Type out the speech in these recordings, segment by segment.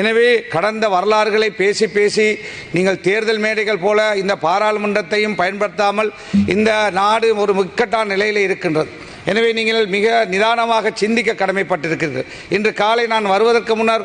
எனவே கடந்த வரலாறுகளை பேசி பேசி நீங்கள் தேர்தல் மேடைகள் போல இந்த பாராளுமன்றத்தையும் பயன்படுத்தாமல் இந்த நாடு ஒரு முக்கட்டான நிலையில் இருக்கின்றது. எனவே நீங்கள் மிக நிதானமாக சிந்திக்க கடமைப்பட்டிருக்கிறீர்கள். இன்று காலை நான் வருவதற்கு முன்னர்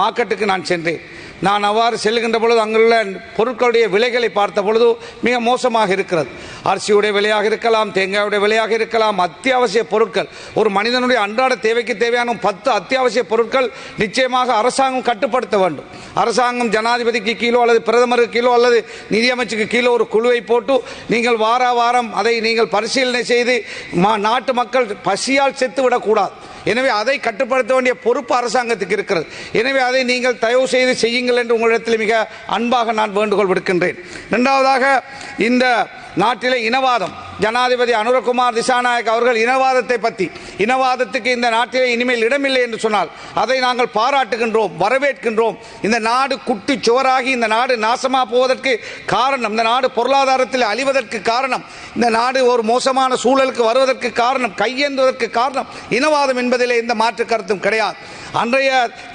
மார்க்கெட்டுக்கு நான் சென்றேன். நான் அவ்வாறு செல்கின்ற பொழுது அங்குள்ள பொருட்களுடைய விலைகளை பார்த்த பொழுது மிக மோசமாக இருக்கிறது. அரிசியுடைய விலையாக இருக்கலாம் தேங்காயுடைய விலையாக இருக்கலாம் அத்தியாவசிய பொருட்கள். ஒரு மனிதனுடைய அன்றாட தேவைக்கு தேவையான பத்து அத்தியாவசிய பொருட்கள் நிச்சயமாக அரசாங்கம் கட்டுப்படுத்த வேண்டும். அரசாங்கம் ஜனாதிபதிக்கு கீழோ அல்லது பிரதமருக்கு கீழோ அல்லது நிதியமைச்சுக்கு கீழோ ஒரு குழுவை போட்டு நீங்கள் வார வாரம் அதை நீங்கள் பரிசீலனை செய்து மா- நாட்டு மக்கள் பசியால் செத்து விடக்கூடாது எனவே அதை கட்டுப்படுத்த வேண்டிய பொறுப்பு அரசாங்கத்துக்கு இருக்கிறது. எனவே அதை நீங்கள் தயவு செய்து செய்யுங்கள் என்று உங்களிடத்தில் மிக அன்பாக நான் வேண்டுகோள் விடுக்கின்றேன். இரண்டாவதாக இந்த நாட்டிலே இனவாதம் ஜனாதிபதி அனுரகுமார் திசாநாயக் அவர்கள் இனவாதத்தை பற்றி இனவாதத்துக்கு இந்த நாட்டிலே இனிமேல் இடமில்லை என்று சொன்னால் அதை நாங்கள் பாராட்டுகின்றோம் வரவேற்கின்றோம். இந்த நாடு குட்டி சுவராகி இந்த நாடு நாசமாக போவதற்கு காரணம் இந்த நாடு பொருளாதாரத்தில் அழிவதற்கு காரணம் இந்த நாடு ஒரு மோசமான சூழலுக்கு வருவதற்கு காரணம் கையேந்துவதற்கு காரணம் இனவாதம் என்பதிலே இந்த மாற்று கருத்தும் கிடையாது. அன்றைய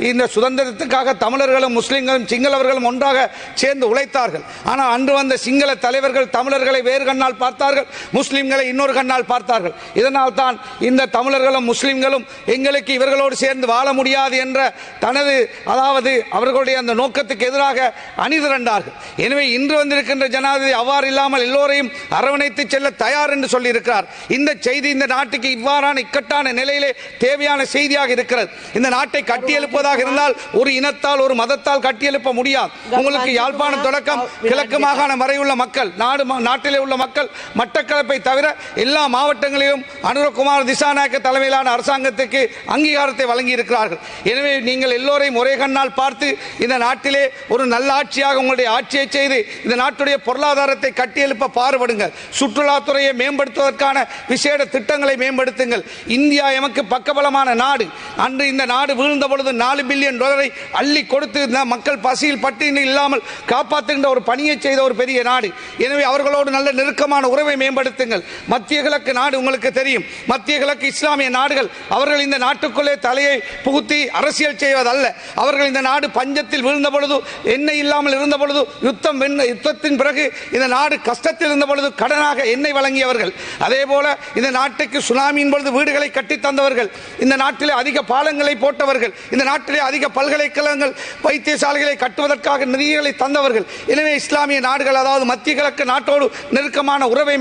இந்த சுதந்திரத்துக்காக தமிழர்களும் முஸ்லிம்களும் சிங்களவர்களும் ஒன்றாக சேர்ந்து உழைத்தார்கள். ஆனால் அன்று வந்த சிங்கள தலைவர்கள் தமிழர்களை வேறு கண்ணால் பார்த்தார்கள். முஸ்லிம்களை இன்னொரு கண்ணால் பார்த்தார்கள். இதனால் தான் இந்த தமிழர்களும் முஸ்லிம்களும் எங்களுக்கு இவர்களோடு சேர்ந்து வாழ முடியாது என்ற தனது அதாவது அவர்களுடைய அந்த நோக்கத்துக்கு எதிராக அணிதிரண்டார்கள் எனவே இன்று வந்திருக்கின்ற ஜனாதிபதி அவ்வாறு இல்லாமல் எல்லோரையும் அரவணைத்து செல்ல தயார் என்று சொல்லியிருக்கிறார். இந்த செய்தி இந்த நாட்டுக்கு இவ்வாறான இக்கட்டான நிலையிலே தேவையான செய்தியாக இருக்கிறது. இந்த நாட்டை கட்டியெழுப்பதாக இருந்தால் ஒரு இனத்தால் ஒரு மதத்தால் கட்டியெழுப்ப முடியாது. உங்களுக்கு யாழ்ப்பாணம் தொடக்கம் கிழக்கு மாகாணம் வரை உள்ள மக்கள் நாடு நாட்டிலே உள்ள மக்கள் மட்டக்களப்பை தவிர எல்லா மாவட்டங்களிலும் அனுரகுமார் திசாநாயக்க தலைமையிலான அரசாங்கத்துக்கு அங்கீகாரத்தை வழங்கி இருக்கிறார்கள் எனவே நீங்கள் எல்லோரையும் ஒரே கண்ணால் பார்த்து இந்த நாட்டிலே ஒரு நல்ல ஆட்சியாக உங்களுடைய ஆட்சியை செய்து இந்த நாட்டுடைய பொருளாதாரத்தை கட்டியெழுப்ப பாடுபடுங்கள். சுற்றுலாத்துறையை மேம்படுத்துவதற்கான விசேட திட்டங்களை மேம்படுத்துங்கள். இந்தியா எமக்கு பக்கபலமான நாடு. அன்று இந்த நாடு வீழ்ந்த பொழுது நாலு பில்லியன் டாலரை அள்ளி கொடுத்து இந்த மக்கள் பசியில் பட்டினி இல்லாமல் காப்பாற்றுகின்ற ஒரு பணியை செய்த ஒரு பெரிய நாடு. எனவே அவர்களோடு நல்ல நெருக்கமான உறவை மேம்படுத்த மேம்படுத்துங்கள் மத்திய கிழக்கு நாடு உங்களுக்கு தெரியும். மத்திய கிழக்கு இஸ்லாமிய நாடுகள் அவர்கள் இந்த நாட்டுக்குள்ளே தலையை புகுத்தி அரசியல் செய்வதல்ல. அவர்கள் இந்த நாடு பஞ்சத்தில் விழுந்த பொழுது எண்ணெய் இல்லாமல் இருந்த பொழுது யுத்தம் யுத்தத்தின் பிறகு இந்த நாடு கஷ்டத்தில் இருந்த பொழுது கடனாக எண்ணெய் வழங்கியவர்கள். அதே போல இந்த நாட்டுக்கு சுனாமியின் பொழுது வீடுகளை கட்டி தந்தவர்கள் இந்த நாட்டிலே அதிக பாலங்களை போட்டவர்கள் இந்த நாட்டிலே அதிக பல்கலைக்கழகங்கள் வைத்தியசாலைகளை கட்டுவதற்காக நிதிகளை தந்தவர்கள். எனவே இஸ்லாமிய நாடுகள் அதாவது மத்திய கிழக்கு நாட்டோடு நெருக்கமான உறவை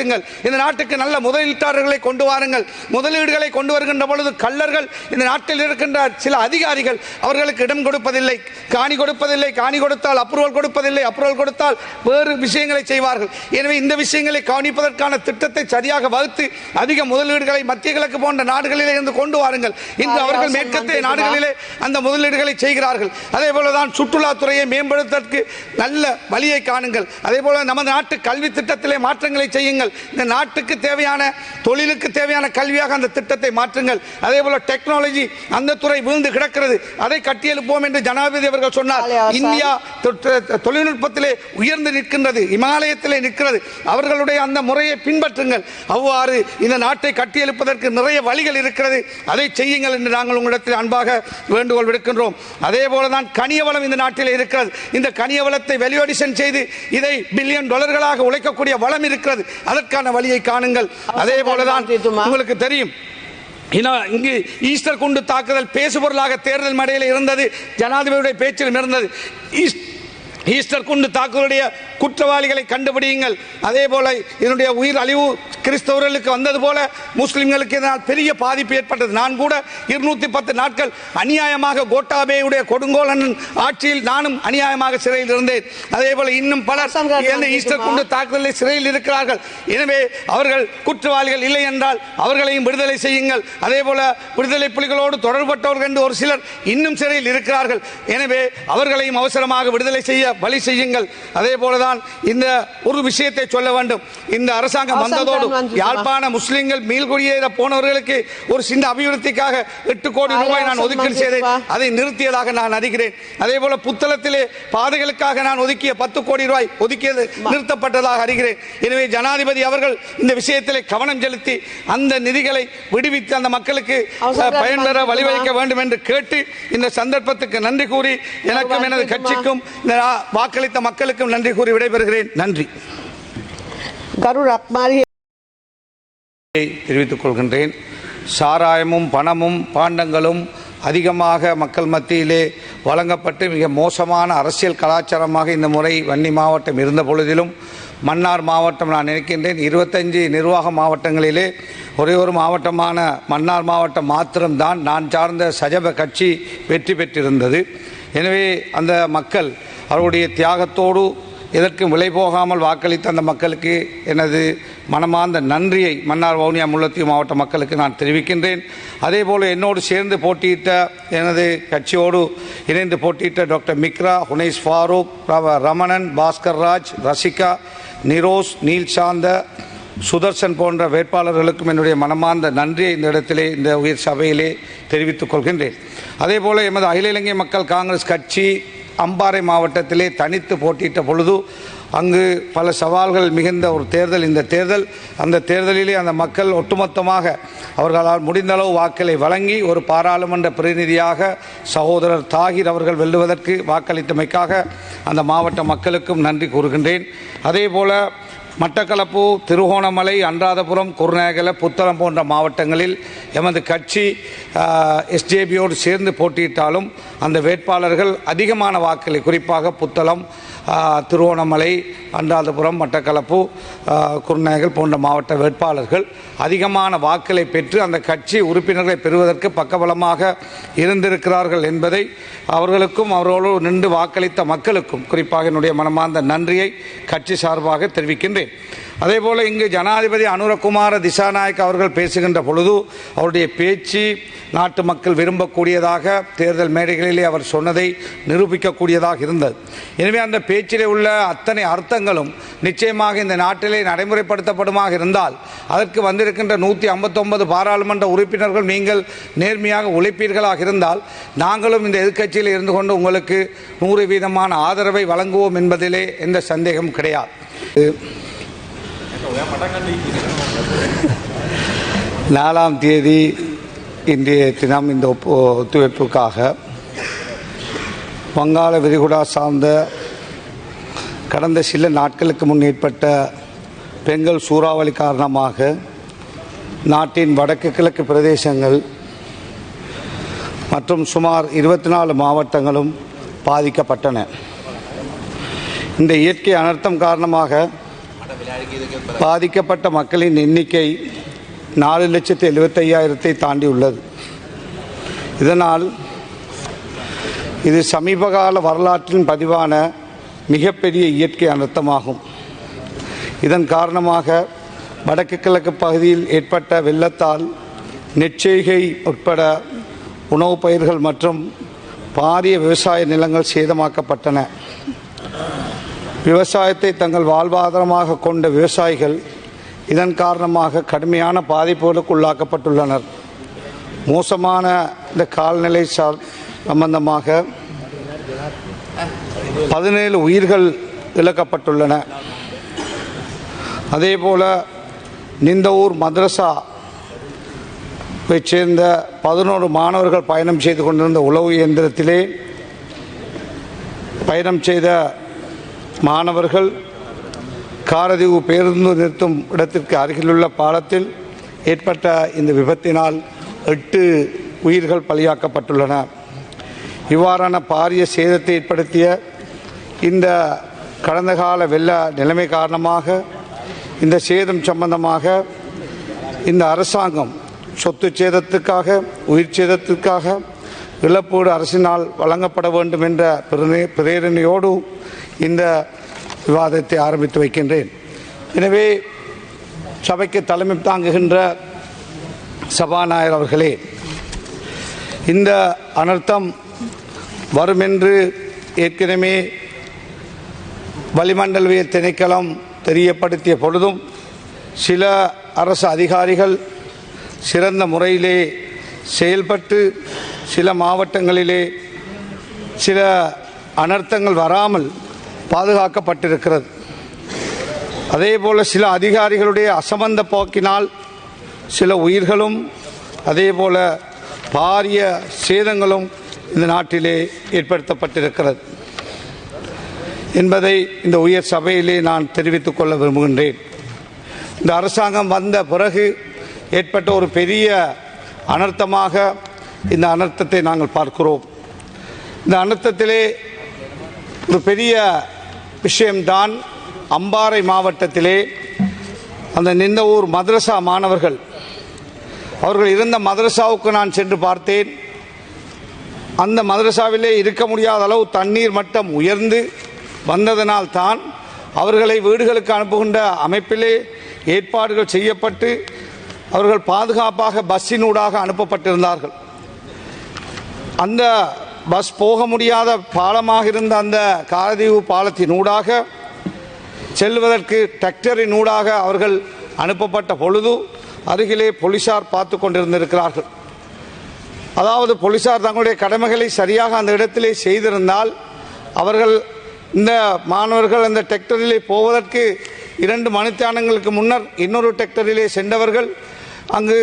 மேம்படுத்துங்கள் இந்த நாட்டுக்கு நல்ல முதலீட்டாளர்களை கொண்டு வாருங்கள். முதலீடுகளை கொண்டு வருகின்ற பொழுது கள்ளர்கள் இந்த நாட்டில் இருக்கின்ற சில அதிகாரிகள் அவர்களுக்கு இடம் கொடுப்பதில்லை. காணி கொடுப்பதில்லை. காணி கொடுத்தால் அப்ரூவல் கொடுப்பதில்லை. அப்ரூவல் கொடுத்தால் வேறு விஷயங்களை செய்வார்கள். எனவே இந்த விஷயங்களை கவனிப்பதற்கான திட்டத்தை சரியாக வகுத்து அதிக முதலீடுகளை மத்திய கிழக்கு போன்ற நாடுகளிலே இருந்து கொண்டு வாருங்கள். இன்று அவர்கள் மேற்கத்திய நாடுகளிலே அந்த முதலீடுகளை செய்கிறார்கள். அதே போலதான் சுற்றுலாத்துறையை மேம்படுத்துவதற்கு நல்ல வழியை காணுங்கள். அதே போல நமது நாட்டு கல்வி திட்டத்திலே மாற்றங்களை செய்யுங்கள். இந்த நாட்டுக்கு தேவையான தொழிலுக்கு தேவையான கல்வியாக அந்த திட்டத்தை மாற்றுங்கள். அதே போல டெக்னாலஜி அந்த துறை வீழ்ந்து கிடக்கிறது. அதை கட்டியெழுப்போம் என்று ஜனாதிபதி அவர்கள் சொன்னார். இந்தியா தொழில்நுட்பத்திலே உயர்ந்து நிற்கின்றது. இமாலயத்திலே நிற்கிறது. அவர்களுடைய அந்த முறையை பின்பற்றுங்கள். அவ்வாறு இந்த நாட்டை கட்டியெழுப்பதற்கு நிறைய வழிகள் இருக்கிறது. அதை செய்யுங்கள் என்று நாங்கள் உங்களிடத்தில் அன்பாக வேண்டுகோள் விடுக்கின்றோம். அதே போலதான் கனிய வளம் இந்த நாட்டில் இருக்கிறது. இந்த கனிய வளத்தை வெளியடிஷன் செய்து இதை பில்லியன் டாலர்களாக உழைக்கக்கூடிய வளம் இருக்கிறது. அதற்கான வழியை காணுங்கள். அதே போலதான்? உங்களுக்கு தெரியும். இங்கு ஈஸ்டர் குண்டு தாக்குதல் பேசுபொருளாக தேர்தல் மேடையில் இருந்தது. ஜனாதிபதியுடைய பேச்சிலும் இருந்தது. ஈஸ்- ஈஸ்டர் குண்டு தாக்குதலுடைய குற்றவாளிகளை கண்டுபிடியுங்கள். அதே போல இதனுடைய உயிர் அழிவு கிறிஸ்தவர்களுக்கு வந்தது போல முஸ்லிம்களுக்கு இதனால் பெரிய பாதிப்பு ஏற்பட்டது. நான் கூட இருநூத்தி பத்து நாட்கள் அநியாயமாக கோட்டாபேயுடைய கொடுங்கோலன் ஆட்சியில் நானும் அநியாயமாக சிறையில் இருந்தேன். அதே போல இன்னும் பலர் ஈஸ்டர் குண்டு தாக்குதலில் சிறையில் இருக்கிறார்கள். எனவே அவர்கள் குற்றவாளிகள் இல்லை என்றால் அவர்களையும் விடுதலை செய்யுங்கள். அதே போல விடுதலை புலிகளோடு தொடர்பட்டவர்கள் என்று ஒரு சிலர் இன்னும் சிறையில் இருக்கிறார்கள். எனவே அவர்களையும் அவசரமாக விடுதலை செய்ய வழி செய்யுங்கள். அதே போலதான் இந்த ஒரு விஷயத்தை சொல்ல வேண்டும். இந்த அரசாங்கம் வந்ததோடு யாழ்ப்பாண முஸ்லிம்கள் மீள்குடியேற போனவர்களுக்கு ஒரு சின்ன அபிவிருத்திக்காக எட்டு கோடி ரூபாய் நான் ஒதுக்கீடு செய்தேன். அதை நிறுத்தியதாக நான் அறிகிறேன் அதே போல புத்தளத்திலே பாதைகளுக்காக நான் ஒதுக்கிய பத்து கோடி ரூபாய் ஒதுக்கியது நிறுத்தப்பட்டதாக அறிகிறேன். எனவே ஜனாதிபதி அவர்கள் இந்த விஷயத்திலே கவனம் செலுத்தி அந்த நிதிகளை விடுவித்து அந்த மக்களுக்கு பயன்பெற. வழிவகுக்க வேண்டும் என்று கேட்டு இந்த சந்தர்ப்பத்துக்கு நன்றி கூறி எனக்கும் எனது. கட்சிக்கும் இந்த வாக்களித்த மக்களுக்கும் நன்றி கூறி விடைபெறுகிறேன். நன்றி. கருர் அத்மாரி தெரிவித்துக் கொள்கின்றேன். சாராயமும் பணமும் பாண்டங்களும் அதிகமாக மக்கள் மத்தியிலே வழங்கப்பட்டு மிக மோசமான அரசியல் கலாச்சாரமாக இந்த முறை வன்னி மாவட்டம் இருந்த பொழுதிலும் மன்னார் மாவட்டம் நான் நினைக்கின்றேன். இருபத்தஞ்சு நிர்வாக மாவட்டங்களிலே ஒரே ஒரு மாவட்டமான மன்னார் மாவட்டம் மாத்திரம்தான் நான் சார்ந்த சஜப கட்சி வெற்றி பெற்றிருந்தது. எனவே அந்த மக்கள் அவருடைய தியாகத்தோடு எதற்கும் விலை போகாமல் வாக்களித்த அந்த மக்களுக்கு எனது மனமார்ந்த நன்றியை மன்னார் வவுனியா முல்லத்தீவு மாவட்ட மக்களுக்கு நான் தெரிவிக்கின்றேன். அதே போல் என்னோடு சேர்ந்து போட்டியிட்ட எனது கட்சியோடு இணைந்து போட்டியிட்ட டாக்டர் மிக்ரா ஹுனைஸ் ஃபாரூக் ரமணன் பாஸ்கர் ராஜ் ரசிகா நிரோஸ் நீல் சாந்த சுதர்சன் போன்ற வேட்பாளர்களுக்கும் என்னுடைய மனமார்ந்த நன்றியை இந்த இடத்திலே இந்த உயிர் சபையிலே தெரிவித்துக் கொள்கின்றேன். அதே போல் எமது அகில இலங்கை மக்கள் காங்கிரஸ் கட்சி அம்பாறை மாவட்டத்திலே தனித்து போட்டியிட்ட பொழுது அங்கு பல சவால்கள் மிகுந்த ஒரு தேர்தல். இந்த தேர்தல் அந்த தேர்தலிலே அந்த மக்கள் ஒட்டுமொத்தமாக அவர்களால் முடிந்தளவு வாக்களை வழங்கி ஒரு பாராளுமன்ற பிரதிநிதியாக சகோதரர் தாகிர் அவர்கள் வெல்லுவதற்கு வாக்களித்தமைக்காக அந்த மாவட்ட மக்களுக்கும் நன்றி கூறுகின்றேன். அதே போல மட்டக்களப்பு திருகோணமலை அன்றாதபுரம் குருநேகல புத்தளம் போன்ற மாவட்டங்களில் எமது கட்சி எஸ்ஜேபியோடு சேர்ந்து போட்டியிட்டாலும் அந்த வேட்பாளர்கள் அதிகமான வாக்களை குறிப்பாக புத்தளம் திருவோணமலை அன்றாதபுரம் மட்டக்களப்பு குருநாயகல் போன்ற மாவட்ட வேட்பாளர்கள் அதிகமான வாக்களை பெற்று அந்த கட்சி உறுப்பினர்களை பெறுவதற்கு பக்கபலமாக இருந்திருக்கிறார்கள் என்பதை அவர்களுக்கும் அவர்களோடு நின்று வாக்களித்த மக்களுக்கும் குறிப்பாக என்னுடைய மனமார்ந்த நன்றியை கட்சி சார்பாக தெரிவிக்கின்றேன். அதேபோல் இங்கு ஜனாதிபதி அனுரகுமார திசாநாயக் அவர்கள் பேசுகின்ற பொழுது அவருடைய பேச்சு நாட்டு மக்கள் விரும்பக்கூடியதாக தேர்தல் மேடைகளிலே அவர் சொன்னதை நிரூபிக்கக்கூடியதாக இருந்தது. எனவே அந்த பேச்சிலே உள்ள அத்தனை அர்த்தங்களும் நிச்சயமாக இந்த நாட்டிலே நடைமுறைப்படுத்தப்படுமாக இருந்தால் அதற்கு வந்திருக்கின்ற நூற்றி ஐம்பத்தொன்பது பாராளுமன்ற உறுப்பினர்கள் நீங்கள் நேர்மையாக உழைப்பீர்களாக இருந்தால் நாங்களும் இந்த எதிர்க்கட்சியில் இருந்து கொண்டு உங்களுக்கு நூறு வீதமான ஆதரவை வழங்குவோம் என்பதிலே எந்த சந்தேகம் கிடையாது. நாலாம் தேதி இன்றைய தினம் இந்த ஒப்பு ஒத்துழைப்புக்காக வங்காள விரிகுடா சார்ந்த கடந்த சில நாட்களுக்கு முன் ஏற்பட்ட பெண்கள் சூறாவளி காரணமாக நாட்டின் வடக்கு கிழக்கு பிரதேசங்கள் மற்றும் சுமார் இருபத்தி நாலு மாவட்டங்களும் பாதிக்கப்பட்டன. இந்த இயற்கை அனர்த்தம் காரணமாக பாதிக்கப்பட்ட மக்களின் எண்ணிக்கை நாலு லட்சத்து எழுபத்தையாயிரத்தை தாண்டி உள்ளது. இதனால் இது சமீபகால வரலாற்றின் பதிவான மிகப்பெரிய இயற்கை அனர்த்தமாகும். இதன் காரணமாக வடக்கு கிழக்கு பகுதியில் ஏற்பட்ட வெள்ளத்தால் நெற்செய்கை உட்பட உணவுப் பயிர்கள் மற்றும் பாரிய விவசாய நிலங்கள் சேதமாக்கப்பட்டன. விவசாயத்தை தங்கள் வாழ்வாதாரமாக கொண்ட விவசாயிகள் இதன் காரணமாக கடுமையான பாதிப்புகளுக்கு உள்ளாக்கப்பட்டுள்ளனர் மோசமான இந்த கால்நிலை சார் சம்பந்தமாக பதினேழு உயிர்கள் இழக்கப்பட்டுள்ளன. அதேபோல் நிந்தவூர் மதரசா சேர்ந்த பதினோரு மாணவர்கள் பயணம் செய்து கொண்டிருந்த உளவு இயந்திரத்திலே பயணம் செய்த மாணவர்கள் காரதீவு பேருந்து நிறுத்தும் இடத்திற்கு அருகிலுள்ள பாலத்தில் ஏற்பட்ட இந்த விபத்தினால் எட்டு உயிர்கள் பலியாக்கப்பட்டுள்ளன. இவ்வாறான பாரிய சேதத்தை ஏற்படுத்திய இந்த கடந்த கால வெள்ள நிலைமை காரணமாக இந்த சேதம் சம்பந்தமாக இந்த அரசாங்கம் சொத்து சேதத்துக்காக உயிர் சேதத்திற்காக இழப்பீடு அரசினால் வழங்கப்பட வேண்டும் என்ற பிரே- பிரேரணையோடு இந்த விவாதத்தை ஆரம்பித்து வைக்கின்றேன். எனவே சபைக்கு தலைமை தாங்குகின்ற சபாநாயகர் அவர்களே இந்த அனர்த்தம் வரும் என்று ஏற்கனவே வளிமண்டலவியல் திணைக்களம் தெரியப்படுத்திய பொழுதும் சில அரசு அதிகாரிகள் சிறந்த முறையிலே செயல்பட்டு சில மாவட்டங்களிலே சில அனர்த்தங்கள் வராமல் பாதுகாக்கப்பட்டிருக்கிறது. அதே போல் சில அதிகாரிகளுடைய அசமந்த போக்கினால் சில உயிர்களும் அதே போல் பாரிய சேதங்களும் இந்த நாட்டிலே ஏற்படுத்தப்பட்டிருக்கிறது. என்பதை இந்த உயர் சபையிலே நான் தெரிவித்துக் கொள்ள விரும்புகின்றேன். இந்த அரசாங்கம் வந்த பிறகு ஏற்பட்ட ஒரு பெரிய அனர்த்தமாக இந்த அனர்த்தத்தை நாங்கள் பார்க்கிறோம். இந்த அனர்த்தத்திலே ஒரு பெரிய விஷயம்தான் அம்பாறை மாவட்டத்திலே அந்த நின்ற ஊர் மதரசா மாணவர்கள். அவர்கள் இருந்த மதரசாவுக்கு நான் சென்று பார்த்தேன். அந்த மதரசாவிலே இருக்க முடியாத அளவு தண்ணீர் மட்டம் உயர்ந்து வந்ததனால் தான் அவர்களை வீடுகளுக்கு அனுப்புகின்ற அமைப்பிலே ஏற்பாடுகள் செய்யப்பட்டு அவர்கள் பாதுகாப்பாக பஸ்ஸினூடாக அனுப்பப்பட்டிருந்தார்கள். அந்த பஸ் போக முடியாத பாலமாக இருந்த அந்த காரதீவு பாலத்தினூடாக செல்வதற்கு டிராக்டரின் ஊடாக அவர்கள் அனுப்பப்பட்ட பொழுது அருகிலே போலீசார் பார்த்து கொண்டிருந்திருக்கிறார்கள். அதாவது போலீசார் தங்களுடைய கடமைகளை சரியாக அந்த இடத்திலே செய்திருந்தால் அவர்கள் இந்த மாணவர்கள் அந்த டிராக்டரிலே போவதற்கு இரண்டு மணித்தியானங்களுக்கு முன்னர் இன்னொரு டிராக்டரிலே சென்றவர்கள் அங்கு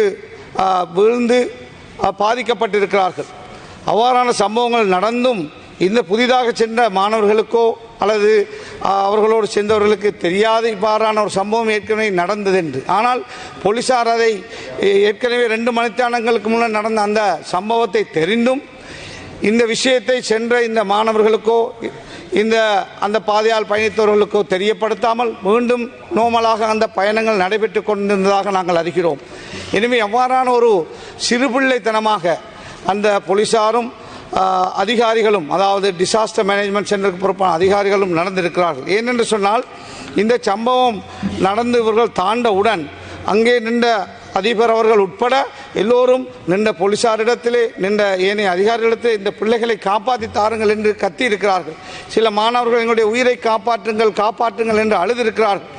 விழுந்து பாதிக்கப்பட்டிருக்கிறார்கள். அவ்வாறான சம்பவங்கள் நடந்தும் இந்த புதிதாக சென்ற மாணவர்களுக்கோ அல்லது அவர்களோடு சென்றவர்களுக்கு தெரியாத இவ்வாறான ஒரு சம்பவம் ஏற்கனவே நடந்தது என்று ஆனால் போலீசார் அதை ஏற்கனவே ரெண்டு மணித்தானங்களுக்கு முன்னர் நடந்த அந்த சம்பவத்தை தெரிந்தும் இந்த விஷயத்தை சென்ற இந்த மாணவர்களுக்கோ இந்த அந்த பாதையால் பயணித்தவர்களுக்கோ தெரியப்படுத்தாமல் மீண்டும் நோமலாக அந்த பயணங்கள் நடைபெற்று கொண்டிருந்ததாக நாங்கள் அறிகிறோம். எனவே எவ்வாறான ஒரு சிறுபிள்ளைத்தனமாக அந்த போலீசாரும் அதிகாரிகளும் அதாவது டிசாஸ்டர் மேனேஜ்மெண்ட் சென்டருக்கு பொறுப்பான அதிகாரிகளும் நடந்திருக்கிறார்கள். ஏனென்று சொன்னால் இந்த சம்பவம் நடந்து இவர்கள் தாண்டவுடன் அங்கே நின்ற அதிபர் அவர்கள் உட்பட எல்லோரும் நின்ற போலீசாரிடத்திலே நின்ற ஏனைய அதிகாரிகளிடத்திலே இந்த பிள்ளைகளை காப்பாற்றி தாருங்கள் என்று கத்தி இருக்கிறார்கள் சில மாணவர்கள் எங்களுடைய உயிரை காப்பாற்றுங்கள் காப்பாற்றுங்கள் என்று அழுதிருக்கிறார்கள்.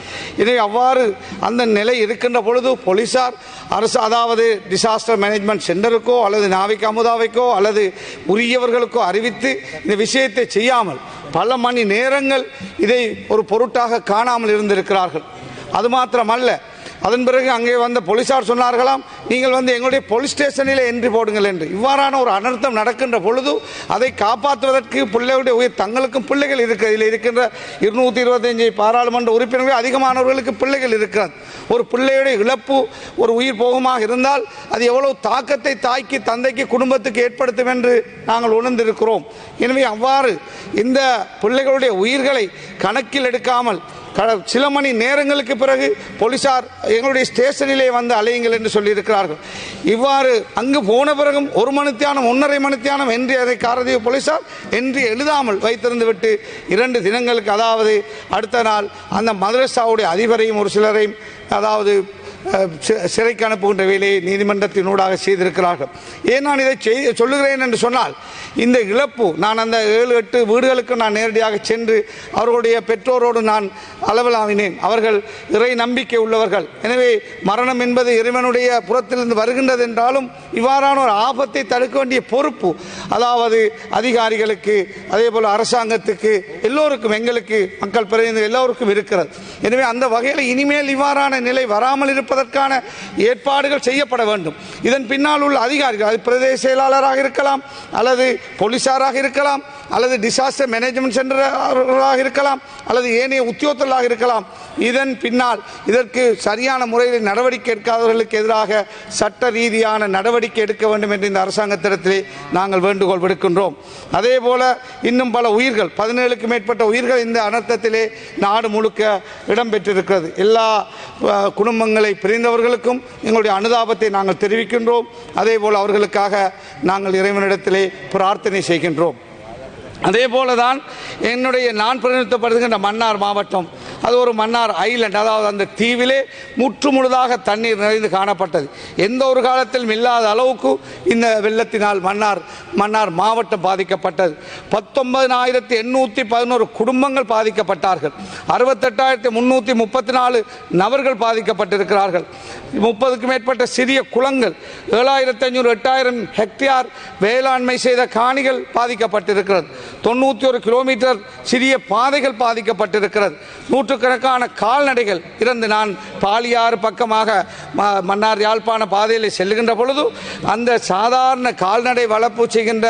இதை அவ்வாறு அந்த நிலை இருக்கின்ற பொழுது போலீசார் அரசு அதாவது டிசாஸ்டர் மேனேஜ்மெண்ட் சென்டருக்கோ அல்லது நாவிக் அமுதாவைக்கோ அல்லது உரியவர்களுக்கோ அறிவித்து இந்த விஷயத்தை செய்யாமல் பல மணி நேரங்கள் இதை ஒரு பொருட்டாக காணாமல் இருந்திருக்கிறார்கள். அது மாத்திரமல்ல அதன் பிறகு அங்கே வந்த போலீசார் சொன்னார்களாம் நீங்கள் வந்து எங்களுடைய போலீஸ் ஸ்டேஷனில் என்ட்ரி போடுங்கள் என்று. இவ்வாறான ஒரு அனர்த்தம் நடக்கின்ற பொழுது அதை காப்பாற்றுவதற்கு பிள்ளைகளுடைய உயிர் தங்களுக்கும் பிள்ளைகள் இருக்கிறது இதில் இருக்கின்ற இருநூற்றி இருபத்தஞ்சு பாராளுமன்ற உறுப்பினர்கள் அதிகமானவர்களுக்கு பிள்ளைகள் இருக்கிறது ஒரு பிள்ளையுடைய இழப்பு ஒரு உயிர் போகமாக இருந்தால் அது எவ்வளவு தாக்கத்தை தாய்க்கு தந்தைக்கு குடும்பத்துக்கு ஏற்படுத்தும் என்று நாங்கள் உணர்ந்திருக்கிறோம். எனவே அவ்வாறு இந்த பிள்ளைகளுடைய உயிர்களை கணக்கில் எடுக்காமல் சில மணி நேரங்களுக்கு பிறகு போலீசார் எங்களுடைய ஸ்டேஷனிலே வந்து அலையுங்கள் என்று சொல்லியிருக்கிறார்கள். இவ்வாறு அங்கு போன பிறகும் ஒரு மணித்தியானம் ஒன்றரை மணித்தியானம் என்று அதை காரதீவு போலீசார் என்று எழுதாமல் வைத்திருந்து விட்டு இரண்டு தினங்களுக்கு அதாவது அடுத்த நாள் அந்த மதரசாவுடைய அதிபரையும் ஒரு சிலரையும் அதாவது சிறைக்கு அனுப்புகின்ற வேலையை நீதிமன்றத்தினூடாக செய்திருக்கிறார்கள். ஏன் நான் இதை செய் சொல்லுகிறேன் என்று சொன்னால் இந்த இழப்பு நான் அந்த ஏழு எட்டு வீடுகளுக்கு நான் நேரடியாக சென்று அவர்களுடைய பெற்றோரோடு நான் அளவலாவினேன். அவர்கள் இறை நம்பிக்கை உள்ளவர்கள். எனவே மரணம் என்பது இறைவனுடைய புறத்திலிருந்து வருகின்றது என்றாலும் இவ்வாறான ஒரு ஆபத்தை தடுக்க வேண்டிய பொறுப்பு அதாவது அதிகாரிகளுக்கு அதே போல் அரசாங்கத்துக்கு எல்லோருக்கும் எங்களுக்கு மக்கள் பிரதிநிதி எல்லோருக்கும் இருக்கிறது. எனவே அந்த வகையில் இனிமேல் இவ்வாறான நிலை வராமல் இருப்பதற்கான ஏற்பாடுகள் செய்யப்பட வேண்டும். இதன் பின்னால் உள்ள அதிகாரிகள் அது பிரதேச செயலாளராக இருக்கலாம் அல்லது போலீசாராக இருக்கலாம் அல்லது டிசாஸ்டர் மேனேஜ்மெண்ட் சென்டராக இருக்கலாம் அல்லது ஏனைய உத்தியோகத்தர்களாக இருக்கலாம். இதன் பின்னால் இதற்கு சரியான முறையில் நடவடிக்கை எடுக்காதவர்களுக்கு எதிராக சட்ட ரீதியான நடவடிக்கை எடுக்க வேண்டும் என்று இந்த அரசாங்கத்திடத்திலே நாங்கள் வேண்டுகோள் விடுக்கின்றோம். அதே போல இன்னும் பல உயிர்கள் பதினேழுக்கு மேற்பட்ட உயிர்கள் இந்த அனர்த்தத்திலே நாடு முழுக்க இடம்பெற்றிருக்கிறது. எல்லா குடும்பங்களை பிரிந்தவர்களுக்கும் எங்களுடைய அனுதாபத்தை நாங்கள் தெரிவிக்கின்றோம். அதே போல் அவர்களுக்காக நாங்கள் இறைவனிடத்திலே பிரார்த்தனை செய்கின்றோம். அதே போல தான் என்னுடைய நான் பிரதிநிதித்துவப்படுத்துகின்ற மன்னார் மாவட்டம் அது ஒரு மன்னார் ஐலண்ட் அதாவது அந்த தீவிலே முற்று முழுதாக தண்ணீர் நிறைந்து காணப்பட்டது. எந்த ஒரு காலத்திலும் இல்லாத அளவுக்கு இந்த வெள்ளத்தினால் மன்னார் மன்னார் மாவட்டம் பாதிக்கப்பட்டது. பத்தொன்பதினாயிரத்தி எண்ணூற்றி பதினோரு குடும்பங்கள் பாதிக்கப்பட்டார்கள். அறுபத்தெட்டாயிரத்தி முன்னூற்றி முப்பத்தி நாலு நபர்கள் பாதிக்கப்பட்டிருக்கிறார்கள். முப்பதுக்கும் மேற்பட்ட சிறிய குளங்கள் ஏழாயிரத்தி ஐநூறு எட்டாயிரம் ஹெக்டேர் வேளாண்மை செய்த காணிகள் பாதிக்கப்பட்டிருக்கிறது. தொண்ணூற்றி ஒரு கிலோமீட்டர் சிறிய பாதைகள் பாதிக்கப்பட்டிருக்கிறது. நூற்றுக்கணக்கான கால்நடைகள் இறந்து நான் பாலியாறு பக்கமாக ம- மன்னார் யாழ்ப்பாண பாதையில் செல்லுகின்ற பொழுது அந்த சாதாரண கால்நடை வளர்ப்பு செய்கின்ற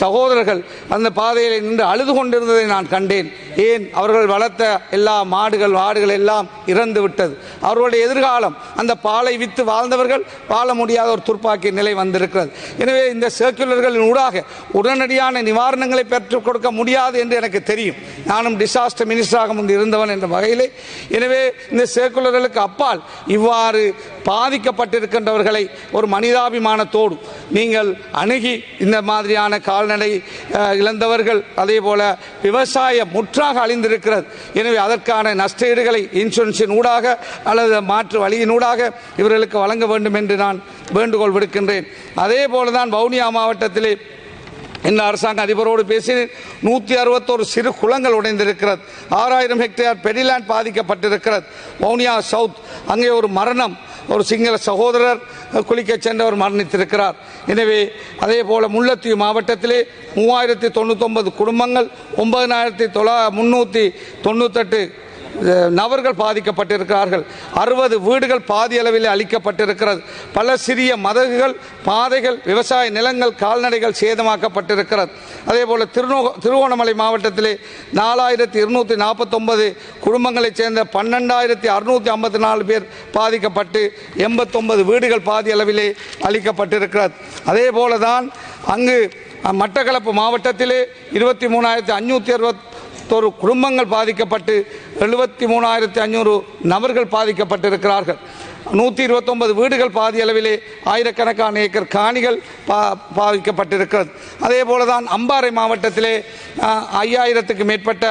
சகோதரர்கள் அந்த பாதையில் நின்று அழுது கொண்டிருந்ததை நான் கண்டேன். ஏன் அவர்கள் வளர்த்த எல்லா மாடுகள் ஆடுகள் எல்லாம் இறந்து விட்டது? அவர்களுடைய எதிர்காலம் அந்த பாலை வித்து வாழ்ந்தவர்கள் வாழ முடியாத ஒரு துர்ப்பாக்கிய நிலை வந்திருக்கிறது. எனவே இந்த சர்க்குலர்களின் ஊடாக உடனடியான நிவாரணங்களை பெற்றுக் கொடுக்க முடியாது என்று எனக்கு தெரியும். நானும் டிசாஸ்டர் மினிஸ்டராக முன்பு இருந்தவன் என்ற வகையிலே. எனவே இந்த சர்க்குலர்களுக்கு அப்பால் இவ்வாறு பாதிக்கப்பட்டிருக்கின்றவர்களை ஒரு மனிதாபிமானத்தோடு நீங்கள் அணுகி இந்த மாதிரியான கால்நடை இழந்தவர்கள் அதே போல விவசாயம் முற்றாக அழிந்திருக்கிறது. எனவே அதற்கான நஷ்டஈடுகளை இன்சூரன்ஸின் ஊடாக அல்லது மாற்று வழியினூடாக இவர்களுக்கு வழங்க வேண்டும் என்று நான் வேண்டுகோள் விடுக்கின்றேன். அதே போல தான் வவுனியா மாவட்டத்திலே இந்த அரசாங்க அதிபரோடு பேசினேன். நூற்றி அறுபத்தோரு சிறு குளங்கள் உடைந்திருக்கிறது. ஆறாயிரம் ஹெக்டேர் பெரிலேண்ட் பாதிக்கப்பட்டிருக்கிறது. வவுனியா சவுத் அங்கே ஒரு மரணம். ஒரு சிங்கள சகோதரர் குளிக்க சென்றவர் மரணித்திருக்கிறார். எனவே அதே போல முல்லைத்தீவு மாவட்டத்திலே மூவாயிரத்தி தொண்ணூத்தொன்பது குடும்பங்கள் ஒன்பதினாயிரத்தி தொள்ளா முன்னூற்றி தொண்ணூத்தெட்டு நபர்கள் பாதிக்கப்பட்டிருக்கிறார்கள். அறுபது வீடுகள் பாதி அளவில் அளிக்கப்பட்டிருக்கிறது பல சிறிய மதகுகள் பாதைகள் விவசாய நிலங்கள் கால்நடைகள் சேதமாக்கப்பட்டிருக்கிறது. அதே போல் திருநோ திருவோணமலை மாவட்டத்திலே நாலாயிரத்தி இருநூற்றி நாற்பத்தொன்பது குடும்பங்களைச் சேர்ந்த பன்னெண்டாயிரத்தி அறுநூற்றி ஐம்பத்தி நாலு பேர் பாதிக்கப்பட்டு எண்பத்தொன்பது வீடுகள் பாதி அளவிலே அளிக்கப்பட்டிருக்கிறது அதே போல தான் அங்கு மட்டக்களப்பு மாவட்டத்திலே இருபத்தி மூணாயிரத்தி அஞ்சூற்றி அறுபத் தொரு குடும்பங்கள் பாதிக்கப்பட்டு எழுபத்தி மூணாயிரத்தி ஐநூறு நபர்கள் பாதிக்கப்பட்டிருக்கிறார்கள். நூற்றி இருபத்தொன்பது வீடுகள் பாதி அளவிலே ஆயிரக்கணக்கான ஏக்கர் காணிகள் பா பாதிக்கப்பட்டிருக்கிறது அதே போல தான் அம்பாறை மாவட்டத்திலே ஐயாயிரத்துக்கு மேற்பட்ட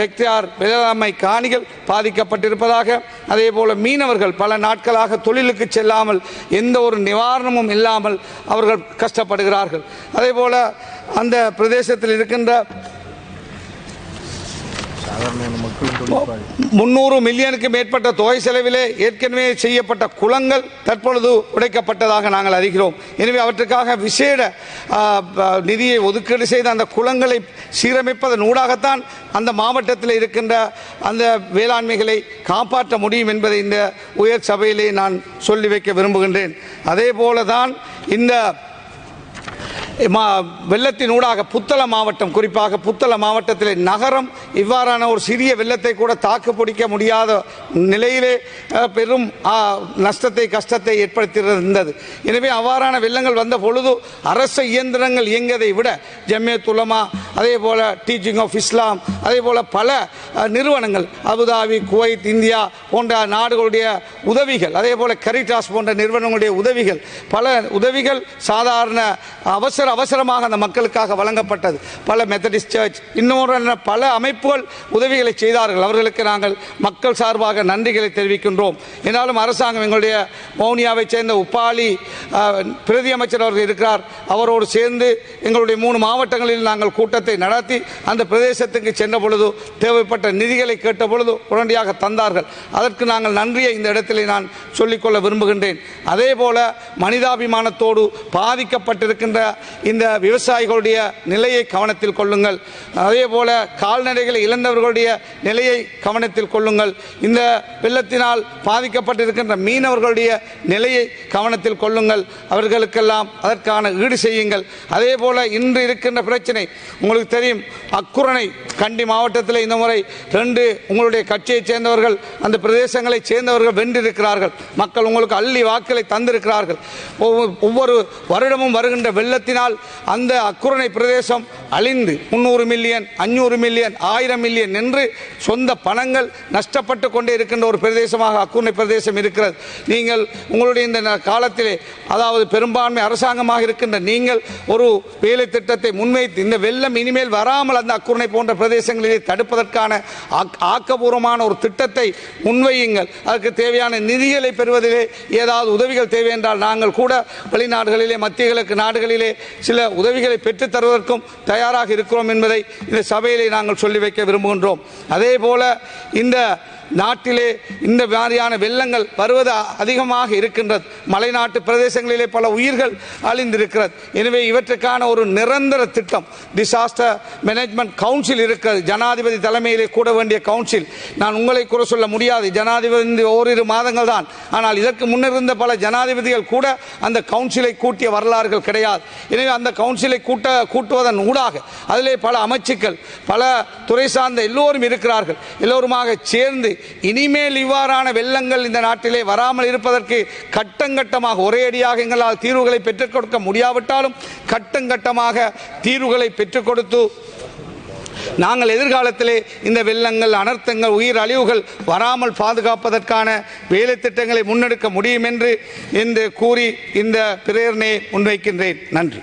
ஹெக்டேர் வேளாண்மை காணிகள் பாதிக்கப்பட்டிருப்பதாக அதே போல் மீனவர்கள் பல நாட்களாக தொழிலுக்கு செல்லாமல் எந்த ஒரு நிவாரணமும் இல்லாமல் அவர்கள் கஷ்டப்படுகிறார்கள். அதே போல் அந்த பிரதேசத்தில் இருக்கின்ற முன்னூறு மில்லியனுக்கு மேற்பட்ட தொகை செலவிலே ஏற்கனவே செய்யப்பட்ட குளங்கள் தற்பொழுது உடைக்கப்பட்டதாக நாங்கள் அறிகிறோம். எனவே அவற்றுக்காக விசேட நிதியை ஒதுக்கீடு செய்து அந்த குளங்களை சீரமைப்பதன் ஊடாகத்தான் அந்த மாவட்டத்தில் இருக்கின்ற அந்த வேளாண்மைகளை காப்பாற்ற முடியும் என்பதை இந்த உயர் சபையிலே நான் சொல்லி வைக்க விரும்புகின்றேன். அதே போல தான் இந்த மா வெள்ளத்தினூடாக புத்தள மாவட்டம் குறிப்பாக புத்தள மாவட்டத்திலே நகரம் இவ்வாறான ஒரு சிறிய வெள்ளத்தை கூட தாக்கு பிடிக்க முடியாத நிலையிலே பெரும் நஷ்டத்தை கஷ்டத்தை ஏற்படுத்தியிருந்தது. எனவே அவ்வாறான வெள்ளங்கள் வந்த பொழுது அரச இயந்திரங்கள் இயங்கியதை விட ஜம்மியத் உலமா அதே போல் டீச்சிங் ஆஃப் இஸ்லாம் அதே போல் பல நிறுவனங்கள் அபுதாபி குவைத் இந்தியா போன்ற நாடுகளுடைய உதவிகள் அதே போல் கரிடாஸ் போன்ற நிறுவனங்களுடைய உதவிகள் பல உதவிகள் சாதாரண அவசர அவசரமாக அந்த மக்களுக்காக வழங்கப்பட்டது. பல மெத்தடிஸ்ட் சர்ச் இன்னொரு பல அமைப்புகள் உதவிகளை செய்தார்கள். அவர்களுக்கு நாங்கள் மக்கள் சார்பாக நன்றிகளை தெரிவிக்கின்றோம். என்னாலும் அரசாங்கம் எங்களுடைய மௌனியாவை சேர்ந்த உப்பாலி பிரதி அமைச்சர் அவர்கள் இருக்கிறார். அவரோடு சேர்ந்து எங்களுடைய மூணு மாவட்டங்களில் நாங்கள் கூட்டத்தை நடத்தி அந்த பிரதேசத்துக்கு சென்ற பொழுது தேவைப்பட்ட நிதிகளை கேட்ட பொழுது உடனடியாக தந்தார்கள். அதற்கு நாங்கள் நன்றியை இந்த இடத்திலே நான் சொல்லிக்கொள்ள விரும்புகின்றேன். அதே போல மனிதாபிமானத்தோடு பாதிக்கப்பட்டிருக்கின்ற இந்த விவசாயிகளுடைய நிலையை கவனத்தில் கொள்ளுங்கள். அதே போல கால்நடைகளை இழந்தவர்களுடைய நிலையை கவனத்தில் கொள்ளுங்கள். இந்த வெள்ளத்தினால் பாதிக்கப்பட்டிருக்கின்ற மீனவர்களுடைய நிலையை கவனத்தில் கொள்ளுங்கள். அவர்களுக்கெல்லாம் அதற்கான ஈடு செய்யுங்கள். அதே போல இன்று இருக்கின்ற பிரச்சனை உங்களுக்கு தெரியும் அக்குரணை கண்டி மாவட்டத்தில் இந்த முறை ரெண்டு உங்களுடைய கட்சியைச் சேர்ந்தவர்கள் அந்த பிரதேசங்களைச் சேர்ந்தவர்கள் வென்றிருக்கிறார்கள். மக்கள் உங்களுக்கு அள்ளி வாக்களை தந்திருக்கிறார்கள். ஒவ்வொரு- ஒவ்வொரு வருடமும் வருகின்ற வெள்ளத்தினால் வெள்ளத்தினால் அந்த அக்குரணை பிரதேசம் அழிந்து முந்நூறு மில்லியன் அஞ்சூறு மில்லியன் ஆயிரம் மில்லியன் என்று சொந்த பணங்கள் நஷ்டப்பட்டு கொண்டே இருக்கின்ற ஒரு பிரதேசமாக அக்குரணை பிரதேசம் இருக்கிறது. நீங்கள் உங்களுடைய இந்த காலத்திலே அதாவது பெரும்பான்மை அரசாங்கமாக இருக்கின்ற நீங்கள் ஒரு வேலை திட்டத்தை முன்வைத்து இந்த வெள்ளம் இனிமேல் வராமல் அந்த அக்குரணை போன்ற பிரதேசங்களிலே தடுப்பதற்கான ஆக்- ஆக்கபூர்வமான ஒரு திட்டத்தை முன்வையுங்கள். அதற்கு தேவையான நிதிகளை பெறுவதிலே ஏதாவது உதவிகள் தேவை என்றால் நாங்கள் கூட வெளிநாடுகளிலே மத்திய கிழக்கு நாடுகளிலே சில உதவிகளை பெற்றுத் தருவதற்கும் தயாராக இருக்கிறோம் என்பதை இந்த சபையிலே நாங்கள் சொல்லி வைக்க விரும்புகின்றோம். அதே போல இந்த நாட்டிலே இந்த மாதிரியான வெள்ளங்கள் வருவது அதிகமாக இருக்கின்றது. மலைநாட்டு பிரதேசங்களிலே பல உயிர்கள் அழிந்திருக்கிறது. எனவே இவற்றுக்கான ஒரு நிரந்தர திட்டம் டிசாஸ்டர் மேனேஜ்மெண்ட் கவுன்சில் இருக்கிறது. ஜனாதிபதி தலைமையிலே கூட வேண்டிய கவுன்சில் நான் உங்களை குறை சொல்ல முடியாது. ஜனாதிபதி ஓரிரு மாதங்கள் தான். ஆனால் இதற்கு முன்னர் இருந்த பல ஜனாதிபதிகள் கூட அந்த கவுன்சிலை கூட்டிய வரலாறுகள் கிடையாது. எனவே அந்த கவுன்சிலை கூட்ட கூட்டுவதன் ஊடாக அதிலே பல அமைச்சுக்கள் பல துறை சார்ந்த எல்லோரும் இருக்கிறார்கள். எல்லோருமாக சேர்ந்து இனிமேல் இவ்வாறான வெள்ளங்கள் இந்த நாட்டிலே வராமல் இருப்பதற்கு கட்டங்கட்டமாக ஒரே அடியாக எங்களால் தீர்வுகளை பெற்றுக் கொடுக்க முடியாவிட்டாலும் கட்டங்கட்டமாக தீர்வுகளை பெற்றுக் கொடுத்து நாங்கள் எதிர்காலத்திலே இந்த வெள்ளங்கள் அனர்த்தங்கள் உயிர் அழிவுகள் வராமல் பாதுகாப்பதற்கான வேலை திட்டங்களை முன்னெடுக்க முடியும் என்று என்று கூறி இந்த பிரேரணையை முன்வைக்கின்றேன். நன்றி.